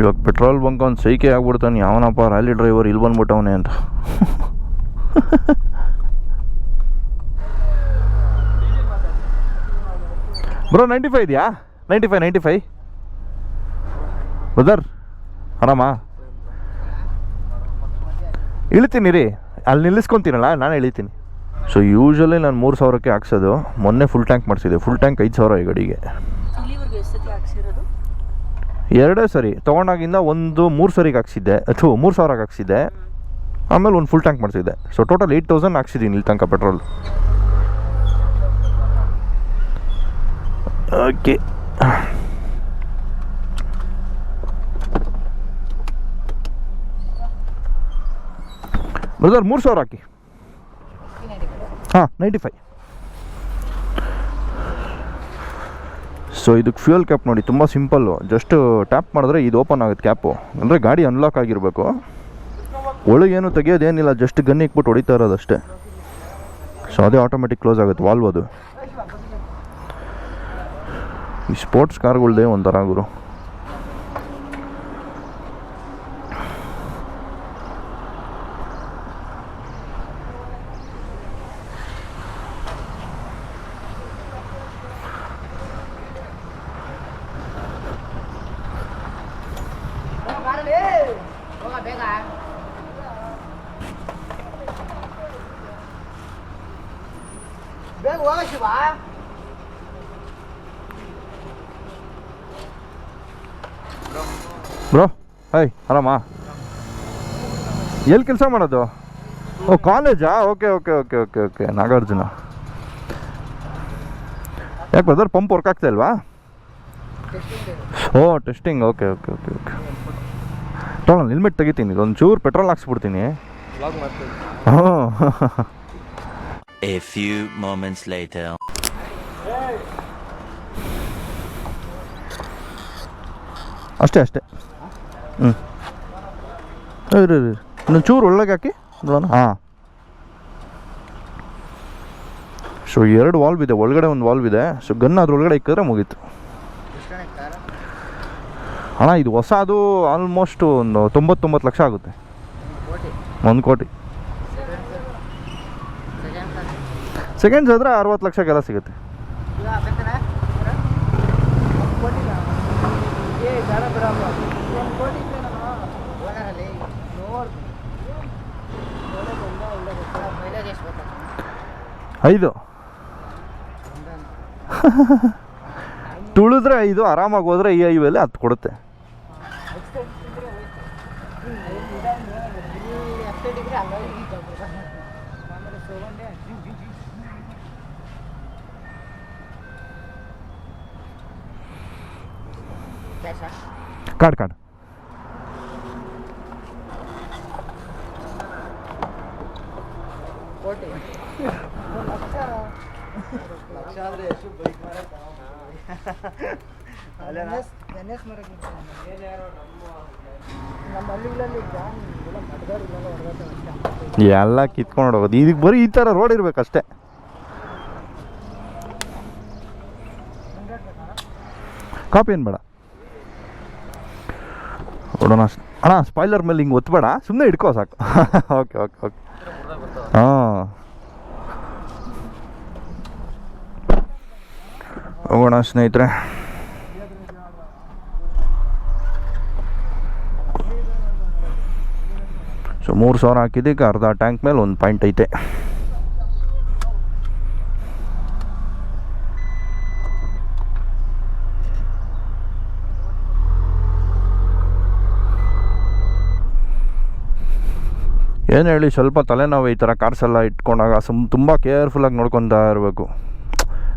ಇವಾಗ petrol bunk ಒಂದು ಸೈಕೆ ಆಗ್ಬಿಡ್ತಾನೆ, ಯಾವನಪ್ಪ ರ್ಯಾಲಿ ಡ್ರೈವರ್ ಇಲ್ಲಿ ಬಂದ್ಬಿಟ್ಟವನೇ ಅಂತ. ಬ್ರೋ ನೈಂಟಿ ಫೈವ್ ಇದೆಯಾ? Ninety five ninety five brother ಆರಾಮಾ? ಇಳಿತೀನಿ ರೀ ಅಲ್ಲಿ ನಿಲ್ಲಿಸ್ಕೊತೀನಲ್ಲ, ನಾನು ಇಳಿತೀನಿ. ಸೊ ಯೂಶ್ವಲಿ ನಾನು ಮೂರು ಸಾವಿರಕ್ಕೆ ಹಾಕ್ಸೋದು. ಮೊನ್ನೆ ಫುಲ್ ಟ್ಯಾಂಕ್ ಮಾಡಿಸಿದೆ ಫುಲ್ ಟ್ಯಾಂಕ್ ಐದು ಸಾವಿರ ಈ ಗಡಿಗೆ ಇಲ್ಲಿವರೆಗೂ ಎಷ್ಟು ಸತಿ ಹಾಕ್ಸಿರೋದು ಎರಡೇ ಸರಿ ತೊಗೊಂಡಾಗಿಂದ ಒಂದು ಮೂರು ಸರಿಗೆ ಹಾಕ್ಸಿದ್ದೆ ಅಥವಾ ಮೂರು ಸಾವಿರಕ್ಕೆ ಹಾಕ್ಸಿದ್ದೆ. ಆಮೇಲೆ ಒಂದು ಫುಲ್ ಟ್ಯಾಂಕ್ ಮಾಡಿಸಿದ್ದೆ. ಸೊ ಟೋಟಲ್ ಏಯ್ಟ್ ತೌಸಂಡ್ ಹಾಕ್ಸಿದ್ದೀನಿ ಇಲ್ಲಿ ತನಕ ಪೆಟ್ರೋಲ್ ಓಕೆ ಬ್ರದರ್ ಮೂರು ಸಾವಿರ ಹಾಕಿ. ಹಾಂ ನೈಂಟಿ ಫೈವ್ ಸೊ ಇದಕ್ಕೆ ಫ್ಯೂಯಲ್ ಕ್ಯಾಪ್ ನೋಡಿ, ತುಂಬ ಸಿಂಪಲ್ಲು ಜಸ್ಟು ಟ್ಯಾಪ್ ಮಾಡಿದ್ರೆ ಇದು ಓಪನ್ ಆಗುತ್ತೆ ಕ್ಯಾಪು ಅಂದರೆ ಗಾಡಿ ಅನ್ಲಾಕ್ ಆಗಿರಬೇಕು. ಒಳಗೇನು ತೆಗಿಯೋದೇನಿಲ್ಲ ಜಸ್ಟ್ ಗನ್ ಇಕ್ಬಿಟ್ಟು ಹೊಡಿತಾ ಇರೋದಷ್ಟೇ ಸೊ ಅದೇ ಆಟೋಮೆಟಿಕ್ ಕ್ಲೋಸ್ ಆಗುತ್ತೆ ವಾಲ್ವ್ ಅದು. ಈ ಸ್ಪೋರ್ಟ್ಸ್ ಕಾರ್ಗಳ್ದೇ ಒಂಥರ ಗುರು. ಬೇಗ ಹೋಗ ಶಿವ ಬ್ರೋ ಹೈ ಆರಾಮಾ? ಎಲ್ಲಿ ಕೆಲಸ ಮಾಡೋದು? ಓ ಕಾಲೇಜಾ okay okay okay okay okay Nagarjuna. ಯಾಕೆ ಬ್ರದರ್ ಪಂಪ್ ವರ್ಕ್ ಆಗ್ತಾ ಇಲ್ವಾ? ಓ testing okay okay okay okay ತೊಗೊಳ helmet ತೆಗಿತೀನಿ ಇದೊಂದು ಚೂರು ಪೆಟ್ರೋಲ್ ಹಾಕ್ಸ್ಬಿಡ್ತೀನಿ ಹ್ಞೂ A few moments later. ಅಷ್ಟೇ ಅಷ್ಟೇ. ಹ್ಞೂ ಇರಿ ಇರಿ ಇನ್ನೊಂದು ಚೂರು ಒಳಗೆ ಹಾಕಿ ನೋಡೋಣ. ಹಾಂ. ಸೊ ಎರಡು ವಾಲ್ವ್ ಇದೆ ಒಳಗಡೆ ಒಂದು ವಾಲ್ವ್ ಇದೆ. ಸೊ ಗನ್ ಅದ್ರೊಳಗಡೆ ಇಕ್ಕಿದ್ರೆ ಮುಗೀತು. ಅಣ್ಣ ಇದು ಹೊಸದು ಆಲ್ಮೋಸ್ಟ್ ಒಂದು ತೊಂಬತ್ತೊಂಬತ್ತು ಲಕ್ಷ ಆಗುತ್ತೆ. ಒಂದು ಕೋಟಿ. ಸೆಕೆಂಡ್ಸ್ ಆದರೆ ಅರವತ್ತು ಲಕ್ಷಕ್ಕೆಲ್ಲ ಸಿಗುತ್ತೆ. ಐದು. ತುಳಿದ್ರೆ ಐದು, ಆರಾಮಾಗಿ ಹೋದ್ರೆ ಈ ಐವಲ್ಲಿ ಹತ್ತು ಕೊಡುತ್ತೆ ಎಫ್ ಡಿಗ್ರಿ ಹಂಗಾಗಿ ಆಮೇಲೆ ತಗೊಂಡೆ ಕ್ಯಾಶ ಕಾರ್ಡ್ ಕಾರ್ಡ್ ಕೋಟಿ ಲಕ್ಷ ಲಕ್ಷ ಆದರೆ ಎಷ್ಟು ಬೈಕ್ ಎನ್ ಎಸ್ ಮರಕ್ಕೆ ನಮ್ಮ ಹಳ್ಳಿಗಳಲ್ಲಿ ಜಾನ್ ಇಲ್ಲ ಮಡ್ಗಾಡು ಇಲ್ಲ ಹೊಡೆದಾಟ काढ ಎಲ್ಲ ಕಿತ್ಕೊಂಡು ಹೋಗೋದು ಇದಕ್ಕೆ ಬರೀ ಈ ಥರ ರೋಡ್ ಇರ್ಬೇಕಷ್ಟೇ. ಕಾಪಿ ಏನು ಬೇಡ. ನೋಡೋಣ ಅಣ್ಣ ಸ್ಪಾಯ್ಲರ್ ಮೇಲೆ ಹಿಂಗೆ ಒತ್ತಬೇಡ ಸುಮ್ಮನೆ ಹಿಡ್ಕೋ ಸಾಕು. ಓಕೆ ಓಕೆ ಓಕೆ ಹಾಂ. ಹೋಗೋಣ ಸ್ನೇಹಿತರೆ. ಸೊ ಮೂರು ಸಾವಿರ ಹಾಕಿದ್ದಕ್ಕೆ ಅರ್ಧ ಟ್ಯಾಂಕ್ ಮೇಲೆ ಒಂದು ಪಾಯಿಂಟ್ ಐತೆ. ಏನು ಹೇಳಿ, ಸ್ವಲ್ಪ ತಲೆನೋವು ಈ ಥರ ಕಾರ್ಸ್ ಎಲ್ಲ ಇಟ್ಕೊಂಡಾಗ ಸುಮ್ ತುಂಬ ಕೇರ್ಫುಲ್ಲಾಗಿ ನೋಡ್ಕೊತಾ ಇರಬೇಕು.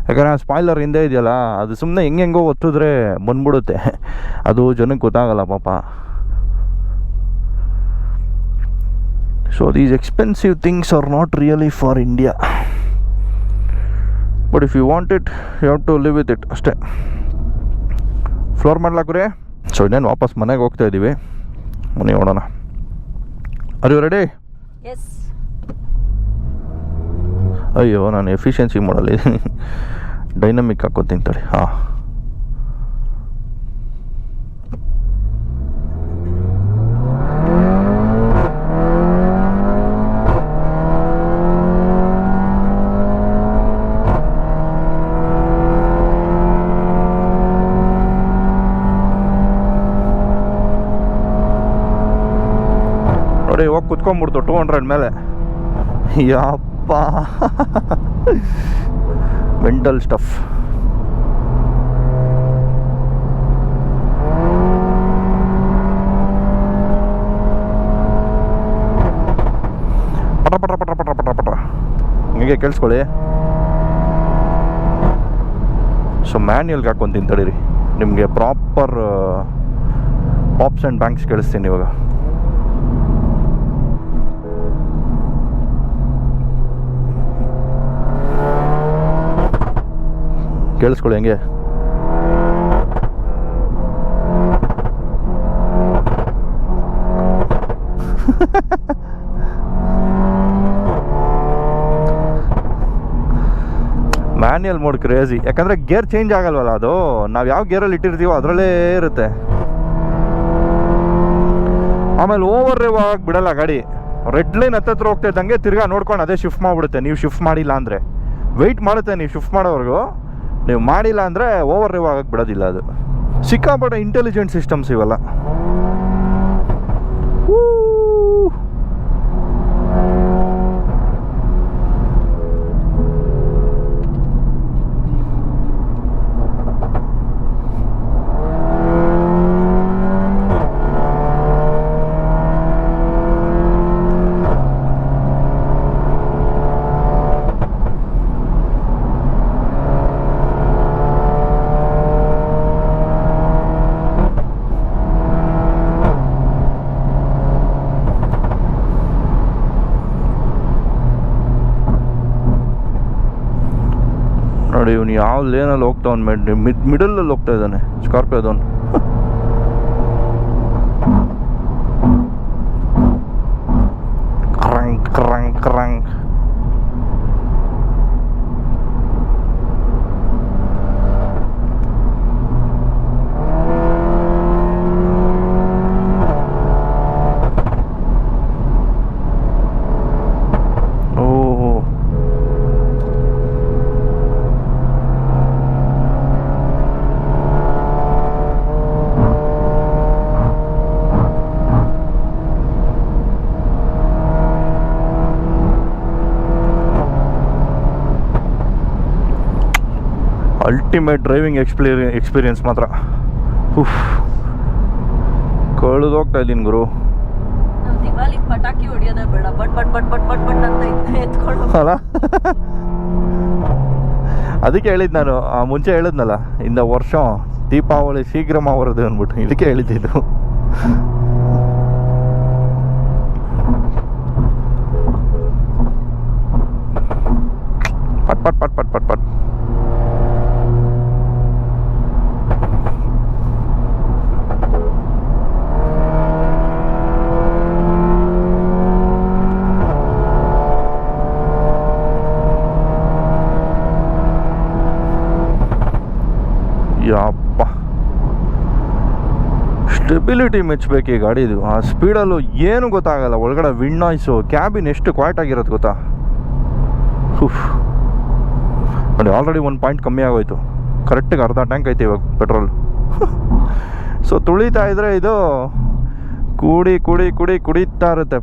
ಯಾಕಂದರೆ ಆ ಸ್ಪಾಯ್ಲರ್ ಹಿಂದೆ ಇದೆಯಲ್ಲ, ಅದು ಸುಮ್ಮನೆ ಹೆಂಗೆ ಹೆಂಗೋ ಒತ್ತಿದ್ರೆ ಬಂದ್ಬಿಡುತ್ತೆ. ಅದು ಜನಕ್ಕೆ ಗೊತ್ತಾಗಲ್ಲ ಪಾಪ. So these expensive things are not really for India but if you want it you have to live with it ಅಷ್ಟೇ. ಫ್ಲೋರ್ ಮಾಡ್ಲಾಕ್ರೆ ಸೊ ಇನ್ನೇನು ವಾಪಸ್ ಮನೆಗೆ ಹೋಗ್ತಾ ಇದ್ದೀವಿ ಮನೆ ನೋಡೋಣ ಅರಿ ರೆಡಿ ಎಸ್ ಅಯ್ಯೋ ನಾನು ಎಫಿಷಿಯನ್ಸಿ ಮಾಡಲಿ ಡೈನಮಿಕ್ ಹಾಕೋತೀನಿ ತಡಿ ಹಾಂ. ಹೋಗಿ ಕುತ್ಕೊಂಡ್ಬಿಡ್ತು ಟೂ ಹಂಡ್ರೆಡ್ ಮೇಲೆ. ಯಪ್ಪ. ಮೆಂಟಲ್ ಸ್ಟಫ್ ಪಟ ಪಟ ಪಟ ಪಟ ಪಟ ಪಟ. ಹೀಗೆ ಕೇಳಿಸ್ಕೊಳ್ಳಿ. ಸೊ ಮ್ಯಾನ್ಯಲ್ಗೆ ಹಾಕೊಂತೀನಿ ತಡೀರಿ ನಿಮಗೆ ಪ್ರಾಪರ್ ಪಾಪ್ಸ್ ಆ್ಯಂಡ್ ಬ್ಯಾಂಕ್ಸ್ ಕೇಳಿಸ್ತೀನಿ ಇವಾಗ. ಕೇಳಿಸ್ಕೊಳ್ಳಿ ಹೆಂಗೆ. ಮ್ಯಾನ್ಯಲ್ ಮೋಡ್ ಕ್ರೇಜಿ ಯಾಕಂದರೆ ಗೇರ್ ಚೇಂಜ್ ಆಗಲ್ವಲ್ಲ ಅದು? ನಾವು ಯಾವ ಗೇರಲ್ಲಿ ಇಟ್ಟಿರ್ತೀವೋ ಅದರಲ್ಲೇ ಇರುತ್ತೆ. ಆಮೇಲೆ ಓವರ್ ಆಗಕ್ಕೆ ಬಿಡಲ್ಲ ಗಾಡಿ. ರೆಡ್ ಲೈನ್ ಹತ್ತತ್ರ ಹೋಗ್ತಾ ಇದ್ದಂಗೆ ತಿರ್ಗಾ ನೋಡ್ಕೊಂಡು ಅದೇ ಶಿಫ್ಟ್ ಮಾಡಿಬಿಡುತ್ತೆ. ನೀವು ಶಿಫ್ಟ್ ಮಾಡಿಲ್ಲ ಅಂದರೆ. ವೆಯ್ಟ್ ಮಾಡುತ್ತೆ ನೀವು ಶಿಫ್ಟ್ ಮಾಡೋವರೆಗೂ. ನೀವು ಮಾಡಿಲ್ಲ ಅಂದರೆ ಓವರ್ ರಿವ್ ಆಗಕ್ಕೆ ಬಿಡೋದಿಲ್ಲ ಅದು. ಸಿಕ್ಕಾಪಟ್ಟೆ ಇಂಟೆಲಿಜೆಂಟ್ ಸಿಸ್ಟಮ್ಸ್ ಇವೆಲ್ಲ. ನೋಡಿ ಇವನು ಯಾವ ಲೇನಲ್ಲಿ ಹೋಗ್ತಾವನ್ ಮಿಡ್ ಮಿಡಲಲ್ಲಿ ಹೋಗ್ತಾ ಇದ್ದಾನೆ ಸ್ಕಾರ್ಪಿಯೋದವನು ಅಲ್ಟಿಮೇಟ್ ಡ್ರೈವಿಂಗ್ ಎಕ್ಸ್ಪೀರಿ ಎಕ್ಸ್ಪೀರಿಯೆನ್ಸ್ ಮಾತ್ರ. ಉಫ್ ಕಳೆದೋಗ್ತಾ ಇದ್ದೀನಿ ಗುರು. ಪಟಾಕಿ ಹೊಡಿಯೋದೇ ಬೇಡ. But but but but but but ಅಂತ ಇದ್ನ ಅಲ್ಲ? ಅದಕ್ಕೆ ಹೇಳಿದ್ದು ನಾನು ಮುಂಚೆ ಹೇಳಿದ್ನಲ್ಲ ಇಂದ ವರ್ಷ ದೀಪಾವಳಿ ಶೀಘ್ರ ಅವರದು ಅಂದ್ಬಿಟ್ಟು. ಇದಕ್ಕೆ ಹೇಳಿದ್ದಿದ್ದು ಪಟ್ ಪಟ್ ಪಟ್ ಪಟ್ ಪಟ್ ಪಟ್ ಯಪ್ಪ ಸ್ಟೆಬಿಲಿಟಿ ಮೆಚ್ಚಬೇಕು ಈ ಗಾಡಿದು. ಆ ಸ್ಪೀಡಲ್ಲೂ ಏನು ಗೊತ್ತಾಗಲ್ಲ. ಒಳಗಡೆ ವಿಂಡ್ ನಾಯ್ಸು ಕ್ಯಾಬಿನ್ ಎಷ್ಟು ಕ್ವಾಯ್ಟ್ ಆಗಿರೋದು ಗೊತ್ತಾ? ಹುಫ್ ನೋಡಿ ಆಲ್ರೆಡಿ ಒಂದು ಪಾಯಿಂಟ್ ಕಮ್ಮಿ ಆಗೋಯ್ತು. ಕರೆಕ್ಟಿಗೆ ಅರ್ಧ ಟ್ಯಾಂಕ್ ಐತೆ ಇವಾಗ ಪೆಟ್ರೋಲ್ ಸೊ ತುಳಿತಾ ಇದ್ರೆ ಇದು ಕುಡಿ ಕುಡಿ ಕುಡಿ, ಕುಡಿತಾ ಇರುತ್ತೆ.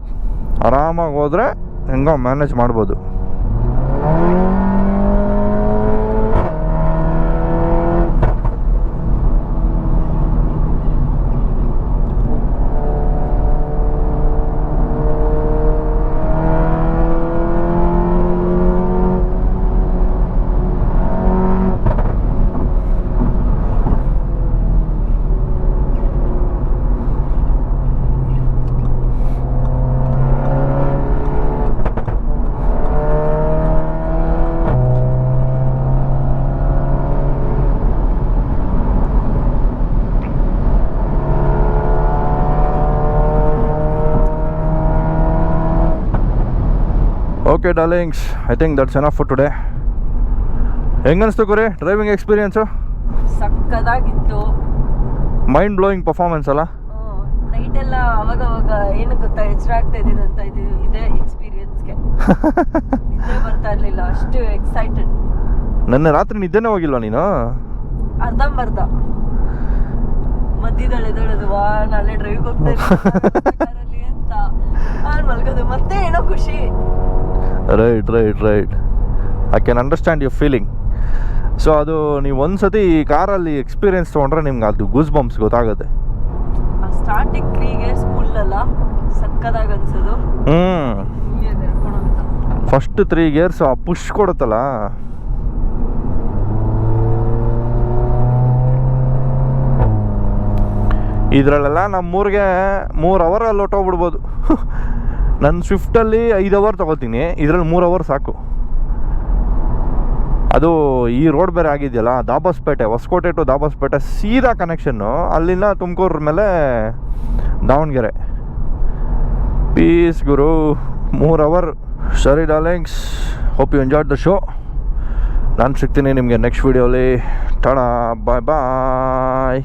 ಆರಾಮಾಗಿ ಹೋದರೆ ಹೆಂಗೋ ಮ್ಯಾನೇಜ್ ಮಾಡ್ಬೋದು. Okay darlings I think that's enough for today ಹೆಂಗನ್ನಿಸ್ತು ಗುರಿ? ಡ್ರೈವಿಂಗ್ ಎಕ್ಸ್ಪೀರಿಯನ್ಸು ಸಕ್ಕದಾಗಿತ್ತು. ಮೈಂಡ್ ಬ್ಲೋಯಿಂಗ್ ಪರ್ಫಾರ್ಮೆನ್ಸ್ ಅಲ್ಲ ನೈಟ್ ಎಲ್ಲ ಅವಾಗ ಅವಾಗ ಏನು ಗೊತ್ತಾ ಎಚ್ಚರ ಆಗ್ತಾ ಇದ್ದೀನಿ ಅಂತ ಇದು ಇದೇ ಎಕ್ಸ್ಪೀರಿಯನ್ಸ್ಗೆ ನಿದ್ದೆ ಬರ್ತಾ ಇರಲಿಲ್ಲ. ಅಷ್ಟು ಎಕ್ಸೈಟೆಡ್ ನನ್ನ ರಾತ್ರಿ ನಿದ್ದೆನೇ ಹೋಗಿಲ್ವಾ ನೀನು? ಅರ್ಧಂಬರ್ಧ. ಮಧ್ಯದಲ್ಲಿ ಎದ್ದೇಳೋದು ವಾ ನಾಳೆ ಡ್ರೈವ್ ಹೋಗ್ತಾ ಇದ್ದೀನಿ ಅಂತ. ಮಲ್ಗೋದು. ಮತ್ತೆ ಏನೋ ಖುಷಿ. Right right right I can understand your feeling so ಅದು ನೀವು ಒಂದು ಸತಿ ಈ ಕಾರಲ್ಲಿ ಎಕ್ಸ್ಪೀರಿಯನ್ಸ್ ತೊಗೊಂಡ್ರೆ ನಿಮ್ಗೆ ಅದು ಗೂಸ್ ಬಂಪ್ಸ್ ಗೊತ್ತಾಗುತ್ತೆ. ಆ ಸ್ಟಾರ್ಟಿಂಗ್ ತ್ರೀ ಗೇರ್ಸ್ ಫುಲ್ ಅಲ್ಲ ಸಕ್ಕದಾಗ ಅನ್ಸೋದು. ಹ್ಞೂ ಫಸ್ಟ್ ತ್ರೀ ಗೇರ್ಸ್ ಆ ಪುಷ್ ಕೊಡುತ್ತಲ್ಲ? ಇದರಲ್ಲೆಲ್ಲ ನಮ್ಮೂರಿಗೆ ಮೂರು ಅವರಲ್ಲಿ ಹೊಟ್ಟೋಗ್ಬಿಡ್ಬೋದು ನನ್ನ ಸ್ವಿಫ್ಟಲ್ಲಿ ಐದು ಅವರ್ ತೊಗೊಳ್ತೀನಿ. ಇದರಲ್ಲಿ ಮೂರು ಅವರ್ ಸಾಕು. ಅದು ಈ ರೋಡ್ ಬೇರೆ ಆಗಿದೆಯಲ್ಲ, ದಾಬಸ್ಪೇಟೆ, ಹೊಸಕೋಟೆ ಟು ದಾಬಸ್ಪೇಟೆ ಸೀದಾ ಕನೆಕ್ಷನ್ನು ಅಲ್ಲಿಂದ ತುಮಕೂರ ಮೇಲೆ ದಾವಣಗೆರೆ. ಪೀಸ್ ಗುರು. ಮೂರು ಅವರ್ ಸರಿ darlings hope you enjoyed the show ನಾನು ಸಿಗ್ತೀನಿ ನಿಮಗೆ ನೆಕ್ಸ್ಟ್ ವೀಡಿಯೋಲಿ ಟಾಡಾ ಬಾಯ್ ಬಾಯ್